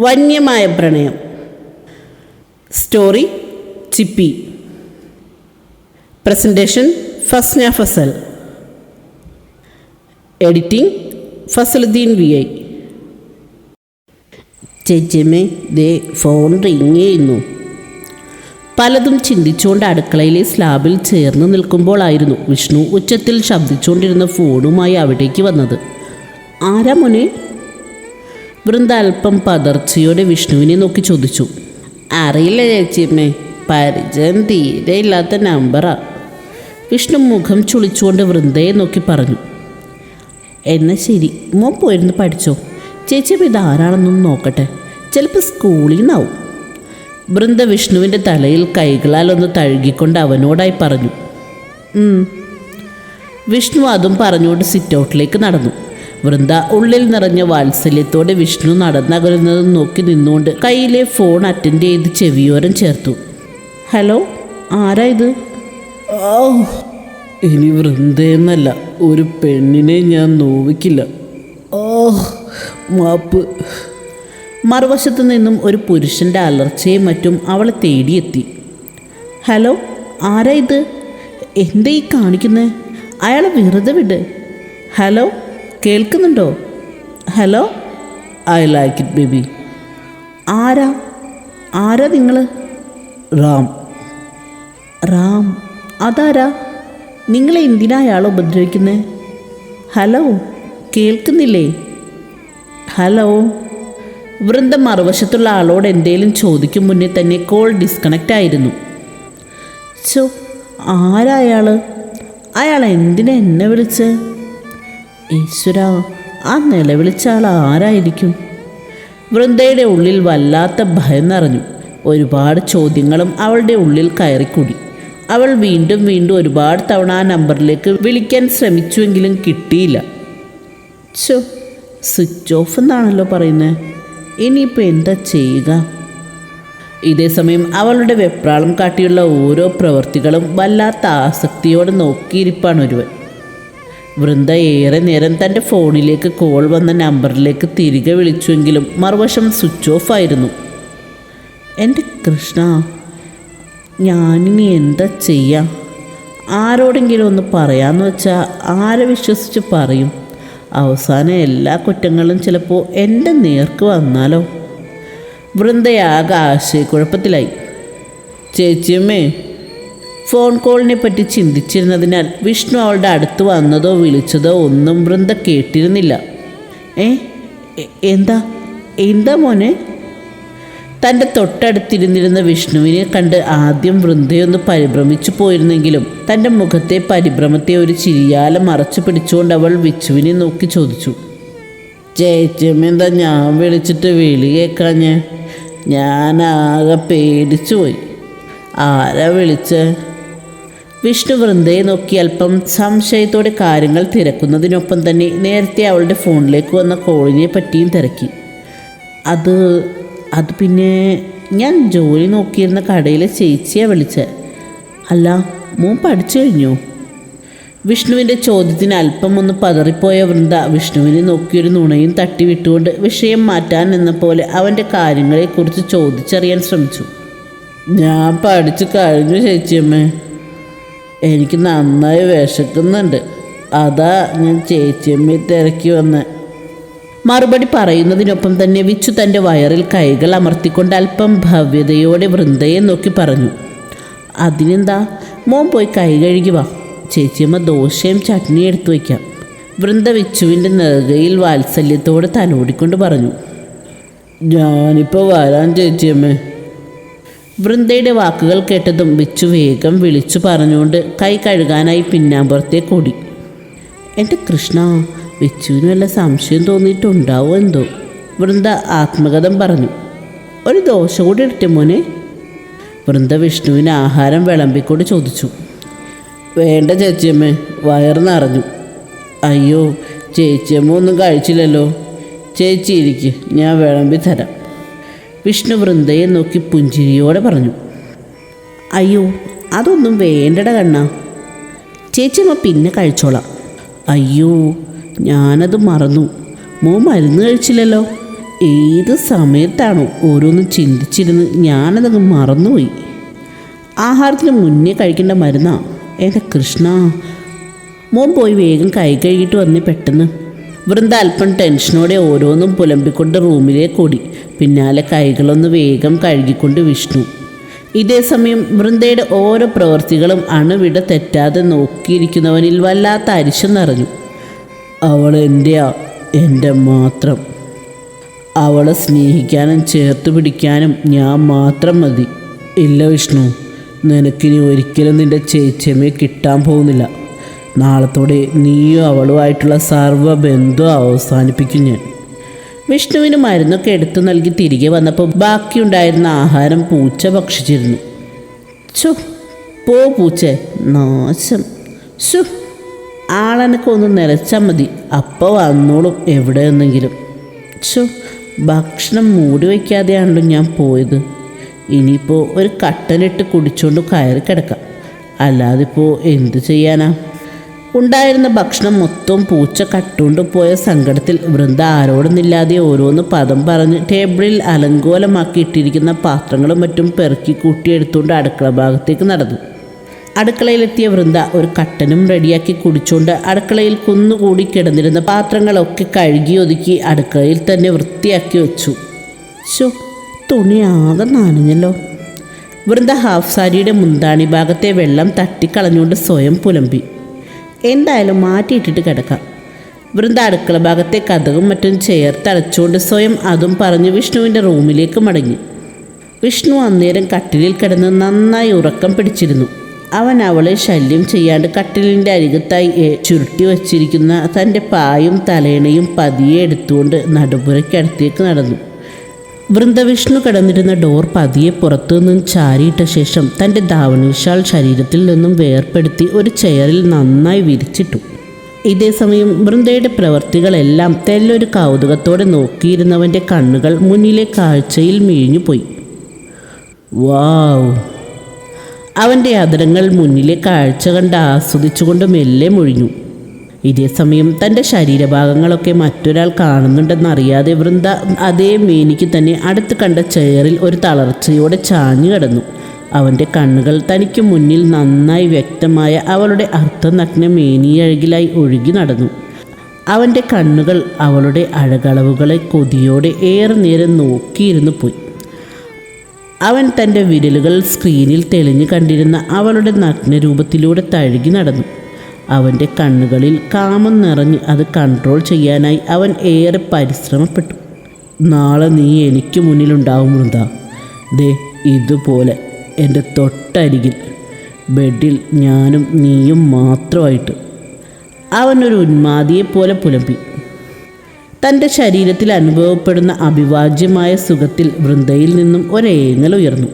വന്യമായ പ്രണയം. Story Chippi. Presentation Fasna Fasal. Editing Fasaluddin V I. ചേച്ചിയമ്മേ ദേ phone ring ചെയ്യുന്നു. പലതും ചിന്തിച്ചുകൊണ്ട് അടുക്കളയിലെ സ്ലാബിൽ ചേർന്ന് നിൽക്കുമ്പോഴായിരുന്നു വിഷ്ണു ഉച്ചത്തിൽ ശബ്ദിച്ചുകൊണ്ടിരുന്ന ഫോണുമായി അവിടേക്ക് വന്നത്. ആരാ മോനെ? വൃന്ദ അല്പം പതർച്ചയോടെ വിഷ്ണുവിനെ നോക്കി ചോദിച്ചു. അറിയില്ല ചേച്ചിയമ്മേ പരിചയം തീരെ ഇല്ലാത്ത നമ്പറാ. വിഷ്ണു മുഖം ചുളിച്ചുകൊണ്ട് വൃന്ദയെ നോക്കി പറഞ്ഞു. എന്നാ ശരി മോൻ പോയിരുന്നു പഠിച്ചോ. ചേച്ചിയമ്മ ഇതാരാണെന്നൊന്ന് നോക്കട്ടെ. ചിലപ്പോൾ സ്കൂളിൽ നിന്നാവും വൃന്ദ വിഷ്ണുവിന്റെ തലയിൽ കൈകളാൽ ഒന്ന് തഴുകിക്കൊണ്ട് അവനോടായി പറഞ്ഞു. വിഷ്ണു അതും പറഞ്ഞുകൊണ്ട് സിറ്റ് ഔട്ടിലേക്ക് നടന്നു. വൃന്ദ ഉള്ളിൽ നിറഞ്ഞ വാത്സല്യത്തോടെ വിഷ്ണു നടന്നകലുന്നത് നോക്കി നിന്നുകൊണ്ട് കയ്യിലെ ഫോൺ അറ്റൻഡ് ചെയ്ത് ചെവിയോരം ചേർത്തു. ഹലോ ആരാ ഇത്? ഓ ഇനി വൃന്ദയെന്നല്ല ഒരു പെണ്ണിനെ ഞാൻ നോവിക്കില്ല. ഓ മാപ്പ്. മറുവശത്തു നിന്നും ഒരു പുരുഷന്റെ അലർച്ചയും മറ്റും അവളെ തേടിയെത്തി. ഹലോ ആരാ ഇത്? എന്തേ ഈ കാണിക്കുന്നത് അയാളെ വെറുതെ വിട്. ഹലോ കേൾക്കുന്നുണ്ടോ? Hello I like it baby ആരാ? ആരാ നിങ്ങൾ റാം. റാം അതാരാ? നിങ്ങളെ എന്തിനാ അയാൾ ഉപദ്രവിക്കുന്നത് ഹലോ കേൾക്കുന്നില്ലേ? ഹലോ വൃന്ദ മറുവശത്തുള്ള ആളോട് എന്തേലും ചോദിക്കും മുന്നേ തന്നെ കോൾ ഡിസ്കണക്റ്റ് ആയിരുന്നു. ചോ ആരാ അയാൾ അയാൾ എന്തിനാ എന്നെ വിളിച്ച്? ഈശ്വര ആ നിലവിളിച്ച ആൾ ആരായിരിക്കും? വൃന്ദയുടെ ഉള്ളിൽ വല്ലാത്ത ഭയം നിറഞ്ഞു. ഒരുപാട് ചോദ്യങ്ങളും അവളുടെ ഉള്ളിൽ കയറിക്കൂടി. അവൾ വീണ്ടും വീണ്ടും ഒരുപാട് തവണ ആ നമ്പറിലേക്ക് വിളിക്കാൻ ശ്രമിച്ചുവെങ്കിലും കിട്ടിയില്ല. ചോ സ്വിച്ച് ഓഫ് എന്നാണല്ലോ പറയുന്നത് ഇനിയിപ്പോൾ എന്താ ചെയ്യുക? ഇതേസമയം അവളുടെ വെപ്രാളം കാട്ടിയുള്ള ഓരോ പ്രവൃത്തികളും വല്ലാത്ത ആസക്തിയോടെ നോക്കിയിരിപ്പാണ് ഒരുവൻ. വൃന്ദ ഏറെ നേരം തന്റെ ഫോണിലേക്ക് കോൾ വന്ന നമ്പറിലേക്ക് തിരികെ വിളിച്ചുവെങ്കിലും മറുവശം സ്വിച്ച് ഓഫ് ആയിരുന്നു. എന്റെ കൃഷ്ണ ഞാനിനി എന്താ ചെയ്യാം? ആരോടെങ്കിലും ഒന്ന് പറയാമെന്ന് വെച്ചാൽ ആരെ വിശ്വസിച്ച് പറയും? അവസാനം എല്ലാ കുറ്റങ്ങളും ചിലപ്പോൾ എന്റെ നേർക്ക് വന്നാലോ? വൃന്ദയാകെ ആശയക്കുഴപ്പത്തിലായി. ചേച്ചിയമ്മേ ഫോൺ കോളിനെ പറ്റി ചിന്തിച്ചിരുന്നതിനാൽ വിഷ്ണു അവളുടെ അടുത്ത് വന്നതോ വിളിച്ചതോ ഒന്നും വൃന്ദ കേട്ടിരുന്നില്ല. ഏ? എന്താ? എന്താ മോനെ? തന്റെ തൊട്ടടുത്തിരുന്നിരുന്ന വിഷ്ണുവിനെ കണ്ട് ആദ്യം വൃന്ദയൊന്ന് പരിഭ്രമിച്ചു പോയിരുന്നെങ്കിലും തന്റെ മുഖത്തെ പരിഭ്രമത്തെ ഒരു ചിരിയാല മറച്ചു പിടിച്ചുകൊണ്ട് അവൾ വിച്ചുവിനെ നോക്കി ചോദിച്ചു. ചേച്ചിയമ്മ എന്താ ഞാൻ വിളിച്ചിട്ട് വിളി കേൾക്കാഞ്ഞ്? ഞാൻ ആകെ പേടിച്ചു പോയി ആരാ വിളിച്ചേ? വിഷ്ണു വൃന്ദയെ നോക്കി അല്പം സംശയത്തോടെ കാര്യങ്ങൾ തിരക്കുന്നതിനൊപ്പം തന്നെ നേരത്തെ അവളുടെ ഫോണിലേക്ക് വന്ന കോളിനെ പറ്റിയും തിരക്കി. അത് അത് പിന്നെ ഞാൻ ജോലി നോക്കിയിരുന്ന കടയിലെ ചേച്ചിയെ വിളിച്ചത് അല്ല മോൻ പഠിച്ചു കഴിഞ്ഞു? വിഷ്ണുവിന്റെ ചോദ്യത്തിന് അല്പം ഒന്ന് പതറിപ്പോയ വൃന്ദ വിഷ്ണുവിനെ നോക്കിയൊരു നുണയും തട്ടിവിട്ടുകൊണ്ട് വിഷയം മാറ്റാൻ എന്ന പോലെ അവന്റെ കാര്യങ്ങളെക്കുറിച്ച് ചോദിച്ചറിയാൻ ശ്രമിച്ചു. ഞാൻ പഠിച്ചു കഴിഞ്ഞു ചേച്ചിയമ്മേ. എനിക്ക് നന്നായി വിശക്കുന്നുണ്ട്. അതാ ഞാൻ ചേച്ചിയമ്മി തിരക്കി വന്ന്. മറുപടി പറയുന്നതിനൊപ്പം തന്നെ വിച്ചു തന്റെ വയറിൽ കൈകൾ അമർത്തിക്കൊണ്ട് അല്പം ഭവ്യതയോടെ വൃന്ദയെ നോക്കി പറഞ്ഞു. അതിനെന്താ? മോൻ പോയി കൈ കഴുകി വാ. ചേച്ചിയമ്മ ദോശയും ചട്നിയും എടുത്തു വയ്ക്കാം. വൃന്ദ വിച്ചുവിന്റെ നെറുകയിൽ വാത്സല്യത്തോടെ തലോടിക്കൊണ്ട് പറഞ്ഞു. ഞാനിപ്പോൾ വരാൻ ചേച്ചിയമ്മേ. വൃന്ദയുടെ വാക്കുകൾ കേട്ടതും വിച്ചു വേഗം വിളിച്ചു പറഞ്ഞുകൊണ്ട് കൈ കഴുകാനായി പിന്നാമ്പുറത്തേക്ക് ഓടി എന്റെ കൃഷ്ണ വിച്ചുവിന് വല്ല സംശയം തോന്നിയിട്ടുണ്ടാവോ എന്തോ? വൃന്ദ ആത്മകഥം പറഞ്ഞു. ഒരു ദോശ കൂടി ഇടട്ടെ മോനെ. വൃന്ദ വിഷ്ണുവിന് ആഹാരം വിളമ്പിക്കൊണ്ട് ചോദിച്ചു. വേണ്ട ചേച്ചിയമ്മേ നിറഞ്ഞു. അയ്യോ ചേച്ചിയമ്മ ഒന്നും കഴിച്ചില്ലല്ലോ. ചേച്ചി ഞാൻ വിളമ്പി തരാം. വിഷ്ണു വൃന്ദയെ നോക്കി പുഞ്ചിരിയോടെ പറഞ്ഞു അയ്യോ അതൊന്നും വേണ്ടട കണ്ണ. ചേച്ചിമ്മ പിന്നെ കഴിച്ചോളാം. അയ്യോ ഞാനത് മറന്നു. മോ മരുന്ന് കഴിച്ചില്ലല്ലോ. ഏത് സമയത്താണോ ഓരോന്നും ചിന്തിച്ചിരുന്ന് ഞാനതങ്ങ് മറന്നുപോയി. ആഹാരത്തിന് മുന്നേ കഴിക്കേണ്ട മരുന്നാ. എന്റെ കൃഷ്ണ? മോൻ പോയി വേഗം കൈ കഴുകിയിട്ട് വന്നേ പെട്ടെന്ന്. വൃന്ദ അല്പം ടെൻഷനോടെ ഓരോന്നും പുലമ്പിക്കൊണ്ട് റൂമിലേക്ക് ഓടി പിന്നാലെ കൈകളൊന്ന് വേഗം കഴുകിക്കൊണ്ട് വിഷ്ണു. ഇതേ സമയം വൃന്ദയുടെ ഓരോ പ്രവൃത്തികളും അണുവിട തെറ്റാതെ നോക്കിയിരിക്കുന്നവനിൽ വല്ലാത്ത അരിശം നിറഞ്ഞു. അവൾ എന്റെയാ എന്റെ മാത്രം. അവളെ സ്നേഹിക്കാനും ചേർത്ത് പിടിക്കാനും ഞാൻ മാത്രം മതി. ഇല്ല വിഷ്ണു നിനക്കിനി ഒരിക്കലും നിന്റെ ചേച്ചിയമ്മയെ കിട്ടാൻ പോകുന്നില്ല. നാളത്തോടെ നീയും അവളുമായിട്ടുള്ള സർവ ബന്ധവും അവസാനിപ്പിക്കും ഞാൻ. വിഷ്ണുവിന് മരുന്നൊക്കെ എടുത്തു നൽകി തിരികെ വന്നപ്പോൾ ബാക്കിയുണ്ടായിരുന്ന ആഹാരം പൂച്ച ഭക്ഷിച്ചിരുന്നു. ചു പോ പൂച്ച നാശം. ശു ആളെനക്ക് ഒന്ന് നിലച്ചാൽ മതി. അപ്പോൾ വന്നോളും എവിടെ നിന്നെങ്കിലും. ചു ഭക്ഷണം മൂടി വയ്ക്കാതെയാണല്ലോ ഞാൻ പോയത്. ഇനിയിപ്പോൾ ഒരു കട്ടനിട്ട് കുടിച്ചുകൊണ്ട് കയറി കിടക്കാം. അല്ലാതിപ്പോൾ എന്ത് ചെയ്യാനാ? ഉണ്ടായിരുന്ന ഭക്ഷണം മൊത്തം പൂച്ച കട്ടുകൊണ്ട് പോയ സങ്കടത്തിൽ വൃന്ദ ആരോടുന്നില്ലാതെ ഓരോന്ന് പദം പറഞ്ഞ് ടേബിളിൽ അലങ്കോലമാക്കിയിട്ടിരിക്കുന്ന പാത്രങ്ങളും മറ്റും പെറുക്കി കൂട്ടിയെടുത്തുകൊണ്ട് അടുക്കള ഭാഗത്തേക്ക് നടന്നു. അടുക്കളയിലെത്തിയ വൃന്ദ ഒരു കട്ടനും റെഡിയാക്കി കുടിച്ചുകൊണ്ട് അടുക്കളയിൽ കുന്നുകൂടി കിടന്നിരുന്ന പാത്രങ്ങളൊക്കെ കഴുകി ഒതുക്കി അടുക്കളയിൽ തന്നെ വൃത്തിയാക്കി വെച്ചു. ശോ തുണി ആകെ നനഞ്ഞല്ലോ. വൃന്ദ ഹാഫ് സാരിയുടെ മുന്താണി ഭാഗത്തെ വെള്ളം തട്ടിക്കളഞ്ഞുകൊണ്ട് സ്വയം പുലമ്പി. എന്തായാലും മാറ്റിയിട്ടിട്ട് കിടക്കാം. വൃന്ദ അടുക്കള ഭാഗത്തെ കഥകും മറ്റും ചേർത്തടച്ചുകൊണ്ട് സ്വയം അതും പറഞ്ഞ് വിഷ്ണുവിന്റെ റൂമിലേക്ക് മടങ്ങി. വിഷ്ണു അന്നേരം കട്ടിലിൽ കിടന്ന് നന്നായി ഉറക്കം പിടിച്ചിരുന്നു. അവൻ അവളെ ശല്യം ചെയ്യാണ്ട് കട്ടിലിന്റെ അരികത്തായി ചുരുട്ടി വച്ചിരിക്കുന്ന തന്റെ പായും തലേണയും പതിയെ എടുത്തുകൊണ്ട് നടുപുരയ്ക്കടുത്തേക്ക് നടന്നു. വൃന്ദവിഷ്ണു കിടന്നിരുന്ന ഡോർ പതിയെ പുറത്തു നിന്നും ചാരിയിട്ട ശേഷം തന്റെ ധാവണീശാൽ ശരീരത്തിൽ നിന്നും വേർപ്പെടുത്തി ഒരു ചെയറിൽ നന്നായി വിരിച്ചിട്ടു. ഇതേസമയം വൃന്ദയുടെ പ്രവൃത്തികളെല്ലാം തെല്ലൊരു കൗതുകത്തോടെ നോക്കിയിരുന്നവന്റെ കണ്ണുകൾ മുന്നിലെ കാഴ്ചയിൽ മിഴിഞ്ഞുപോയി വാവ്! അവന്റെ അതിരങ്ങൾ മുന്നിലെ കാഴ്ച കണ്ട് ആസ്വദിച്ചുകൊണ്ട് മെല്ലെ മൊഴിഞ്ഞു. ഇതേസമയം തന്റെ ശരീരഭാഗങ്ങളൊക്കെ മറ്റൊരാൾ കാണുന്നുണ്ടെന്നറിയാതെ വൃന്ദ അതേ മേനിക്ക് തന്നെ അടുത്ത് കണ്ട ചെയറിൽ ഒരു തളർച്ചയോടെ ചാഞ്ഞു കിടന്നു. അവന്റെ കണ്ണുകൾ തനിക്ക് മുന്നിൽ നന്നായി വ്യക്തമായ അവളുടെ അർത്ഥനഗ്ന മേനിയഴകിലായി ഒഴുകി നടന്നു. അവന്റെ കണ്ണുകൾ അവളുടെ അഴകളവുകളെ കൊതിയോടെ ഏറെ നേരം നോക്കിയിരുന്നു പോയി. അവൻ തന്റെ വിരലുകൾ സ്ക്രീനിൽ തെളിഞ്ഞു കണ്ടിരുന്ന അവളുടെ നഗ്നരൂപത്തിലൂടെ തഴുകി നടന്നു. അവന്റെ കണ്ണുകളിൽ കാമം നിറഞ്ഞ് അത് കൺട്രോൾ ചെയ്യാനായി അവൻ ഏറെ പരിശ്രമപ്പെട്ടു. നാളെ നീ എനിക്ക് മുന്നിലുണ്ടാവും വൃന്ദ. ദേ ഇതുപോലെ എന്റെ തൊട്ടരികിൽ ബെഡിൽ ഞാനും നീയും മാത്രമായിട്ട്. അവനൊരു ഉന്മാദിയെപ്പോലെ പുലമ്പി. തന്റെ ശരീരത്തിൽ അനുഭവപ്പെടുന്ന അഭിവാജ്യമായ സുഖത്തിൽ വൃന്ദയിൽ നിന്നും ഒരേങ്ങൽ ഉയർന്നു.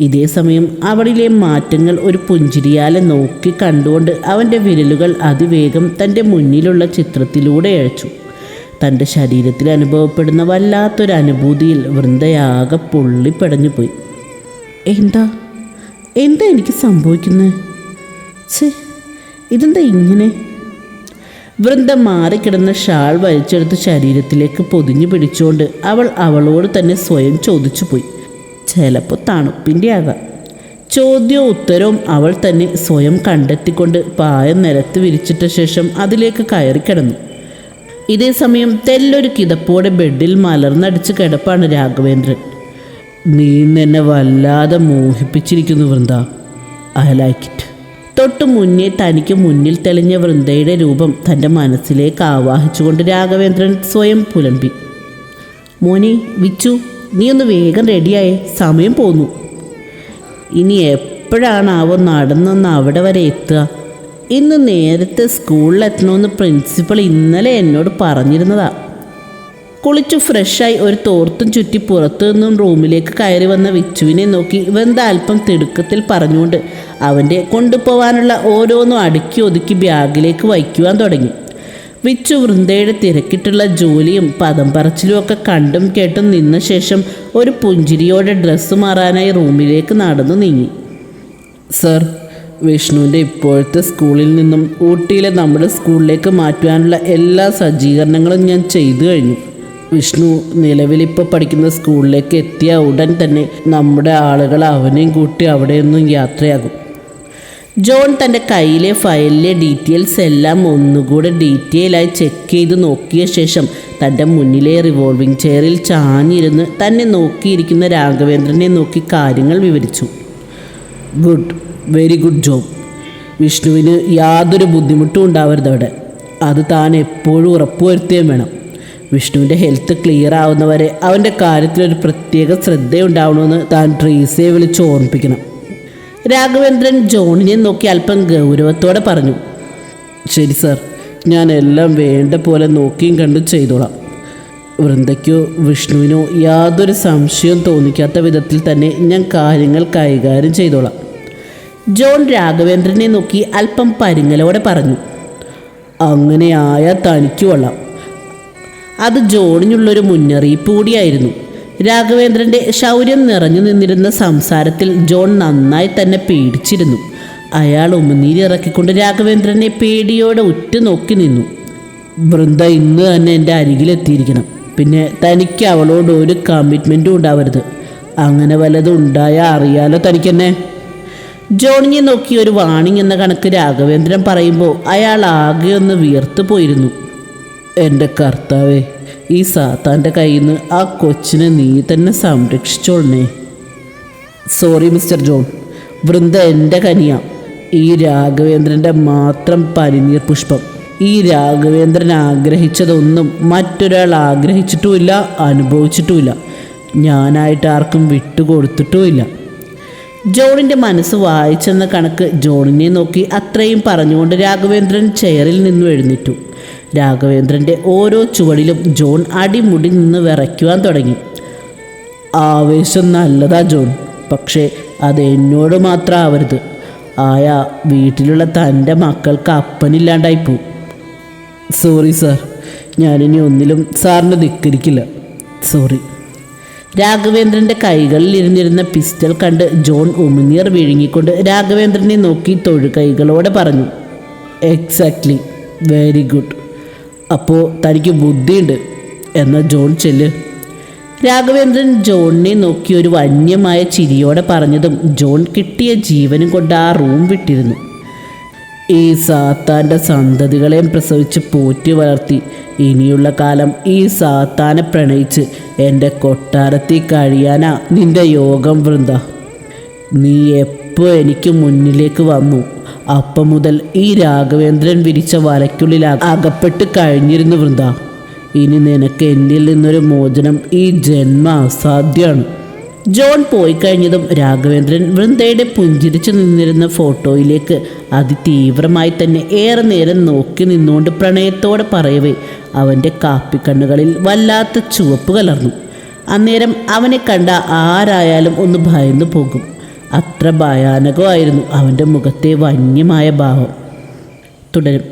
ഇതേ സമയം അവളിലെ മാറ്റങ്ങൾ ഒരു പുഞ്ചിരിയാലെ നോക്കി കണ്ടുകൊണ്ട് അവന്റെ വിരലുകൾ അതിവേഗം തന്റെ മുന്നിലുള്ള ചിത്രത്തിലൂടെ അഴച്ചു. തന്റെ ശരീരത്തിൽ അനുഭവപ്പെടുന്ന വല്ലാത്തൊരു അനുഭൂതിയിൽ വൃന്ദയാകെ പൊള്ളിപ്പടഞ്ഞുപോയി എന്താ? എന്താ എനിക്ക് സംഭവിക്കുന്നത് ഛേ ഇതെന്താ ഇങ്ങനെ? വൃന്ദ മാറിക്കിടന്ന ഷാൾ വലിച്ചെടുത്ത് ശരീരത്തിലേക്ക് പൊതിഞ്ഞു പിടിച്ചുകൊണ്ട് അവൾ അവളോട് തന്നെ സ്വയം ചോദിച്ചു പോയി ചിലപ്പോൾ തണുപ്പിന്റെ ആകാം ചോദ്യവും ഉത്തരവും അവൾ തന്നെ സ്വയം കണ്ടെത്തിക്കൊണ്ട് പായം നിലത്ത് വിരിച്ചിട്ട ശേഷം അതിലേക്ക് കയറി കിടന്നു. ഇതേ സമയം തെല്ലൊരു കിതപ്പോടെ ബെഡിൽ മലർന്നടിച്ച് കിടപ്പാണ് രാഘവേന്ദ്രൻ. നീ എന്നെ വല്ലാതെ മോഹിപ്പിച്ചിരിക്കുന്നു വൃന്ദ. I like it. തൊട്ടു മുന്നേ തനിക്ക് മുന്നിൽ തെളിഞ്ഞ വൃന്ദയുടെ രൂപം തന്റെ മനസ്സിലേക്ക് ആവാഹിച്ചുകൊണ്ട് രാഘവേന്ദ്രൻ സ്വയം പുലമ്പി. മോനെ വിച്ചു നീ ഒന്ന് വേഗം റെഡിയായേ. സമയം പോന്നു. ഇനി എപ്പോഴാണ് എപ്പോഴാണാവോ നടന്നൊന്ന് അവിടെ വരെ എത്തുക. ഇന്ന് നേരത്തെ സ്കൂളിലെത്തണമെന്ന് പ്രിൻസിപ്പൾ ഇന്നലെ എന്നോട് പറഞ്ഞിരുന്നതാ. കുളിച്ചു ഫ്രഷായി ഒരു തോർത്തും ചുറ്റി പുറത്തു നിന്നും റൂമിലേക്ക് കയറി വന്ന വിച്ചുവിനെ നോക്കി വെന്ത അല്പം തിടുക്കത്തിൽ പറഞ്ഞുകൊണ്ട് അവന്റെ കൊണ്ടുപോവാനുള്ള ഓരോന്നും അടുക്കി ഒതുക്കി ബാഗിലേക്ക് വയ്ക്കുവാൻ തുടങ്ങി. വിച്ചു വൃന്ദയുടെ തിരക്കിട്ടുള്ള ജോലിയും പദം പറച്ചിലും ഒക്കെ കണ്ടും കേട്ടും നിന്ന ശേഷം ഒരു പുഞ്ചിരിയോടെ ഡ്രസ്സ് മാറാനായി റൂമിലേക്ക് നടന്നു നീങ്ങി. സർ വിഷ്ണുവിന്റെ ഇപ്പോഴത്തെ സ്കൂളിൽ നിന്നും ഊട്ടിയിലെ നമ്മുടെ സ്കൂളിലേക്ക് മാറ്റുവാനുള്ള എല്ലാ സജ്ജീകരണങ്ങളും ഞാൻ ചെയ്തു കഴിഞ്ഞു. വിഷ്ണു നിലവിലിപ്പോൾ പഠിക്കുന്ന സ്കൂളിലേക്ക് എത്തിയ ഉടൻ തന്നെ നമ്മുടെ ആളുകൾ അവനെയും കൂട്ടി അവിടെ നിന്നും യാത്രയാകും. ജോൺ തന്റെ കയ്യിലെ ഫയലിലെ ഡീറ്റെയിൽസ് എല്ലാം ഒന്നുകൂടെ ഡീറ്റെയിലായി ചെക്ക് ചെയ്ത് നോക്കിയ ശേഷം തന്റെ മുന്നിലെ റിവോൾവിംഗ് ചെയറിൽ ചാഞ്ഞിരുന്ന് തന്നെ നോക്കിയിരിക്കുന്ന രാഘവേന്ദ്രനെ നോക്കി കാര്യങ്ങൾ വിവരിച്ചു. Good very good job. വിഷ്ണുവിന് യാതൊരു ബുദ്ധിമുട്ടും ഉണ്ടാവരുത് അവിടെ. അത് താൻ എപ്പോഴും ഉറപ്പുവരുത്തുകയും വേണം. വിഷ്ണുവിന്റെ ഹെൽത്ത് ക്ലിയർ ആവുന്നവരെ അവന്റെ കാര്യത്തിലൊരു പ്രത്യേക ശ്രദ്ധയുണ്ടാവണമെന്ന് താൻ ട്രീസയെ വിളിച്ച് ഓർമ്മിപ്പിക്കണം. രാഘവേന്ദ്രൻ ജോണിനെ നോക്കി അല്പം ഗൗരവത്തോടെ പറഞ്ഞു ശരി സർ ഞാൻ എല്ലാം വേണ്ട പോലെ നോക്കിയും കണ്ടും ചെയ്തോളാം. വൃന്ദയ്ക്കോ വിഷ്ണുവിനോ യാതൊരു സംശയവും തോന്നിക്കാത്ത വിധത്തിൽ തന്നെ ഞാൻ കാര്യങ്ങൾ കൈകാര്യം ചെയ്തോളാം. ജോൺ രാഘവേന്ദ്രനെ നോക്കി അല്പം പരിങ്ങലോടെ പറഞ്ഞു അങ്ങനെ ആയാൽ തനിക്ക് കൊള്ളാം. അത് ജോണിനുള്ളൊരു മുന്നറിയിപ്പ് കൂടിയായിരുന്നു. രാഘവേന്ദ്രന്റെ ശൗര്യം നിറഞ്ഞു നിന്നിരുന്ന സംസാരത്തിൽ ജോൺ നന്നായി തന്നെ പേടിച്ചിരുന്നു. അയാൾ ഉമിനീര് ഇറക്കിക്കൊണ്ട് രാഘവേന്ദ്രനെ പേടിയോടെ ഉറ്റുനോക്കി നിന്നു. വൃന്ദ ഇന്ന് തന്നെ എന്റെ അരികിലെത്തിയിരിക്കണം. പിന്നെ തനിക്ക് അവളോട് ഒരു കമ്മിറ്റ്മെന്റും ഉണ്ടാവരുത്. അങ്ങനെ വല്ലതും ഉണ്ടായാൽ അറിയാലോ തനിക്കെന്നെ ജോണിനെ നോക്കി ഒരു വാണിംഗ് എന്ന കണക്ക് രാഘവേന്ദ്രൻ പറയുമ്പോൾ അയാൾ ആകെ ഒന്ന് വീർത്തു പോയിരുന്നു. എന്റെ കർത്താവേ ഈ സാത്താന്റെ കയ്യിൽ നിന്ന് ആ കൊച്ചിനെ നീ തന്നെ സംരക്ഷിച്ചോളണേ. സോറി മിസ്റ്റർ ജോൺ വൃന്ദ എന്റെ കനിയ. ഈ രാഘവേന്ദ്രന്റെ മാത്രം പനിനീർ പുഷ്പം. ഈ രാഘവേന്ദ്രൻ ആഗ്രഹിച്ചതൊന്നും മറ്റൊരാൾ ആഗ്രഹിച്ചിട്ടുമില്ല അനുഭവിച്ചിട്ടുമില്ല. ഞാനായിട്ട് ആർക്കും വിട്ടുകൊടുത്തിട്ടുമില്ല. ജോണിന്റെ മനസ്സ് വായിച്ചെന്ന കണക്ക് ജോണിനെ നോക്കി അത്രയും പറഞ്ഞുകൊണ്ട് രാഘവേന്ദ്രൻ ചെയറിൽ നിന്നും എഴുന്നേറ്റു. രാഘവേന്ദ്രന്റെ ഓരോ ചുവടിലും ജോൺ അടിമുടി നിന്ന് വിറയ്ക്കുവാൻ തുടങ്ങി. ആവേശം നല്ലതാ ജോൺ. പക്ഷേ അത് എന്നോട് മാത്രം ആവരുത് ആയ വീട്ടിലുള്ള തന്റെ മക്കൾക്ക് അപ്പനില്ലാണ്ടായിപ്പോ സോറി സാർ. ഞാനിനി ഒന്നിലും സാറിനെ ധിക്കരിക്കില്ല. സോറി. രാഘവേന്ദ്രന്റെ കൈകളിൽ ഇരുന്നിരുന്ന പിസ്റ്റൾ കണ്ട് ജോൺ ഉമിനീർ വിഴുങ്ങിക്കൊണ്ട് രാഘവേന്ദ്രനെ നോക്കി തൊഴുകൈകളോടെ പറഞ്ഞു. എക്സാക്ട്ലി. വെരി ഗുഡ് അപ്പോൾ തനിക്ക് ബുദ്ധിയുണ്ട്. എന്ന ജോൺ ചെല്ല്. രാഘവേന്ദ്രൻ ജോണിനെ നോക്കി ഒരു വന്യമായ ചിരിയോടെ പറഞ്ഞതും ജോൺ കിട്ടിയ ജീവനും കൊണ്ട് ആ റൂം വിട്ടിരുന്നു. ഈ സാത്താന്റെ സന്തതികളെയും പ്രസവിച്ച് പോറ്റി വളർത്തി. ഇനിയുള്ള കാലം ഈ സാത്താനെ പ്രണയിച്ച് എന്റെ കൊട്ടാരത്തിൽ കഴിയാനാ നിന്റെ യോഗം വൃന്ദ. നീ എപ്പോൾ എനിക്ക് മുന്നിലേക്ക് വന്നു? അപ്പം മുതൽ ഈ രാഘവേന്ദ്രൻ വിരിച്ച വലയ്ക്കുള്ളിൽ അക- അകപ്പെട്ട് കഴിഞ്ഞിരുന്നു വൃന്ദ. ഇനി നിനക്ക് എന്നിൽ നിന്നൊരു മോചനം ഈ ജന്മ അസാധ്യമാണ് ജോൺ പോയി കഴിഞ്ഞതും രാഘവേന്ദ്രൻ വൃന്ദയുടെ പുഞ്ചിരിച്ചു നിന്നിരുന്ന ഫോട്ടോയിലേക്ക് അതിതീവ്രമായി തന്നെ ഏറെ നേരം നോക്കി നിന്നുകൊണ്ട് പ്രണയത്തോടെ പറയവേ അവന്റെ കാപ്പിക്കണ്ണുകളിൽ വല്ലാത്ത ചുവപ്പ് കലർന്നു. അന്നേരം അവനെ കണ്ട ആരായാലും ഒന്ന് ഭയന്നു പോകും. അത്ര ഭയാനകമായിരുന്നു അവന്റെ മുഖത്തെ വന്യമായ ഭാവം. തുടരും.